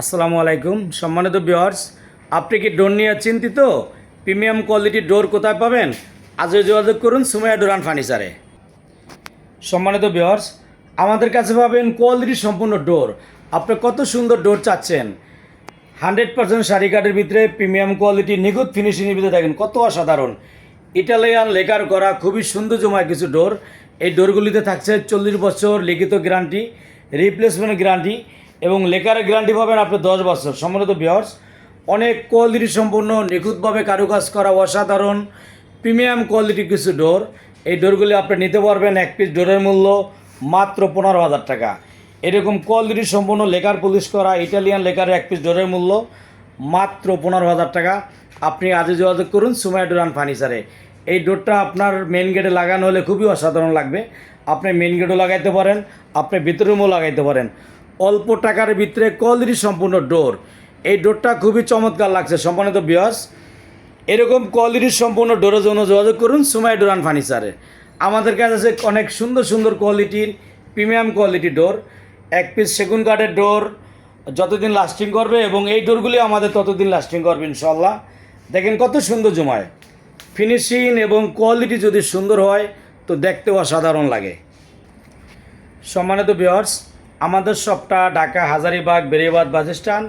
আসসালামু আলাইকুম। সম্মানিত বিহার্স আপনি কি ডোর নিয়ে চিন্তিত? প্রিমিয়াম কোয়ালিটির ডোর কোথায় পাবেন? আজও যোগাযোগ করুন সুমাইয়া ডোরান ফার্নিচারে। সম্মানিত বিহার্স আমাদের কাছে পাবেন কোয়ালিটি সম্পূর্ণ ডোর। আপনি কত সুন্দর ডোর চাচ্ছেন? হান্ড্রেড পার্সেন্ট শাড়ি কাঠের ভিতরে প্রিমিয়াম কোয়ালিটি নিখুঁত ফিনিশিংয়ের ভিতরে দেখেন, কত অসাধারণ। ইটালিয়ান লেকার করা খুবই সুন্দর জমায় কিছু ডোর। এই ডোরগুলিতে থাকছে চল্লিশ বছর লিখিত গ্যারান্টি রিপ্লেসমেন্ট গ্যারান্টি এবং লেকারের গ্যারান্টি পাবেন আপনি দশ বছর। সম্মানিত বিহার্স অনেক কোয়ালিটি সম্পূর্ণ, নিখুঁতভাবে কারুকাজ করা অসাধারণ প্রিমিয়াম কোয়ালিটির কিছু ডোর এই ডোরগুলি আপনি নিতে পারবেন এক পিস ডোরের মূল্য মাত্র পনেরো হাজার টাকা। এরকম কোয়ালিটি সম্পূর্ণ লেকার পুলিশ করা ইটালিয়ান লেকারের এক পিস ডোরের মূল্য মাত্র পনেরো হাজার টাকা। আপনি আজই যোগাযোগ করুন সুমাই ডোরান ফার্নিচারে। এই ডোরটা আপনার মেন গেটে লাগানো হলে খুবই অসাধারণ লাগবে। আপনি মেন গেটও লাগাইতে পারেন, আপনি ভিতরে রুমও লাগাইতে পারেন। অল্প টাকার ভিতরে কোয়ালিটি সম্পূর্ণ ডোর। এই ডোরটা খুবই চমৎকার লাগছে, সম্মানিত বিয়স এরকম কোয়ালিটির সম্পূর্ণ ডোরের জন্য যোগাযোগ করুন সুমাই ডোরান ফার্নিচারে। আমাদের কাছে আছে অনেক সুন্দর সুন্দর কোয়ালিটির প্রিমিয়াম কোয়ালিটি ডোর। এক পিস সেগুন কাঠের ডোর, যতদিন লাস্টিং করবে এবং এই ডোরগুলি আমাদের ততদিন লাস্টিং করবে ইনশাল্লাহ দেখেন কত সুন্দর জমায়। ফিনিশিং এবং কোয়ালিটি যদি সুন্দর হয়, তো দেখতেও অসাধারণ লাগে। সম্মানিত বিয়ার্স আমাদের শপটা Dhaka, Hazaribagh Beriabad bus stand,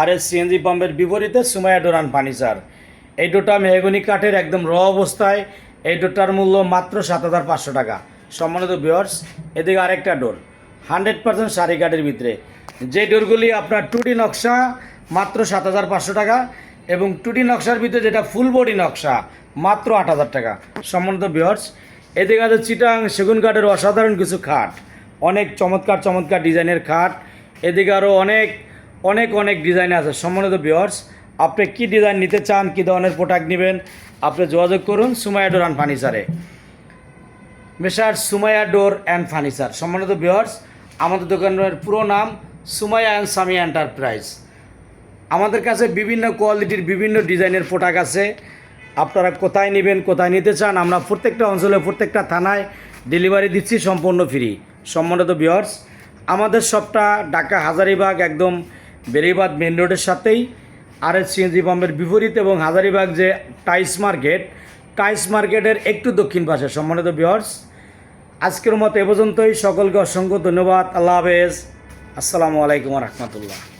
R S CNG পাম্পের বিপরীতে সুমাইয়া ডোরান ফার্নিচার। এই ডোটা মেহগনি কাঠের একদম র অবস্থায়, এই ডোটার মূল্য মাত্র সাত হাজার পাঁচশো টাকা। সম্মানিত বিয়ার্স এদিকে আরেকটা ডোর হান্ড্রেড পার্সেন্ট শাড়ি কাঠের ভিতরে। যে ডোরগুলি আপনার টুডি নকশা, মাত্র সাত হাজার পাঁচশো টাকা এবং টুডি নকশার ভিতরে যেটা ফুল বডি নকশা, মাত্র আট হাজার টাকা। সম্মানিত বিয়ার্স এদিকে আছে চিটাং সেগুন কাঠের অসাধারণ কিছু খাট। অনেক চমৎকার চমৎকার ডিজাইনের খাট। এদিকে আরও অনেক অনেক অনেক ডিজাইন আছে। সম্মানিত বিয়ার্স আপনি কী ডিজাইন নিতে চান, কী ধরনের প্রোডাক্ট নেবেন, আপনি যোগাযোগ করুন সুমাইয়া ডোর অ্যান্ড ফার্নিচারে। মেশার সুমাইয়া ডোর অ্যান্ড ফার্নিচার। সম্মানিত বিয়ার্স আমাদের দোকানের পুরো নাম সুমাইয়া অ্যান্ড সামি এন্টারপ্রাইজ। আমাদের কাছে বিভিন্ন কোয়ালিটির বিভিন্ন ডিজাইনের প্রোডাক্ট আছে। আপনারা কোথায় নেবেন, কোথায় নিতে চান, আমরা প্রত্যেকটা অঞ্চলে, প্রত্যেকটা থানায় ডেলিভারি দিচ্ছি সম্পূর্ণ ফ্রি সম্মানিত বিয়ার্স আমাদের সবটা ঢাকা হাজারিবাগ একদম বেরিবাদ মেন রোডের সাথেই। আর এস সিএনজি পাম্পের বিপরীত এবং হাজারিবাগ যে টাইস মার্কেট, টাইস মার্কেটের একটু দক্ষিণ পাশে, সম্মানিত বিয়ার্স আজকের মতো এ পর্যন্তই। সকলকে অসংখ্য ধন্যবাদ। আল্লাহ হাফেজ। আসসালামু আলাইকুম রহমতুল্লাহ।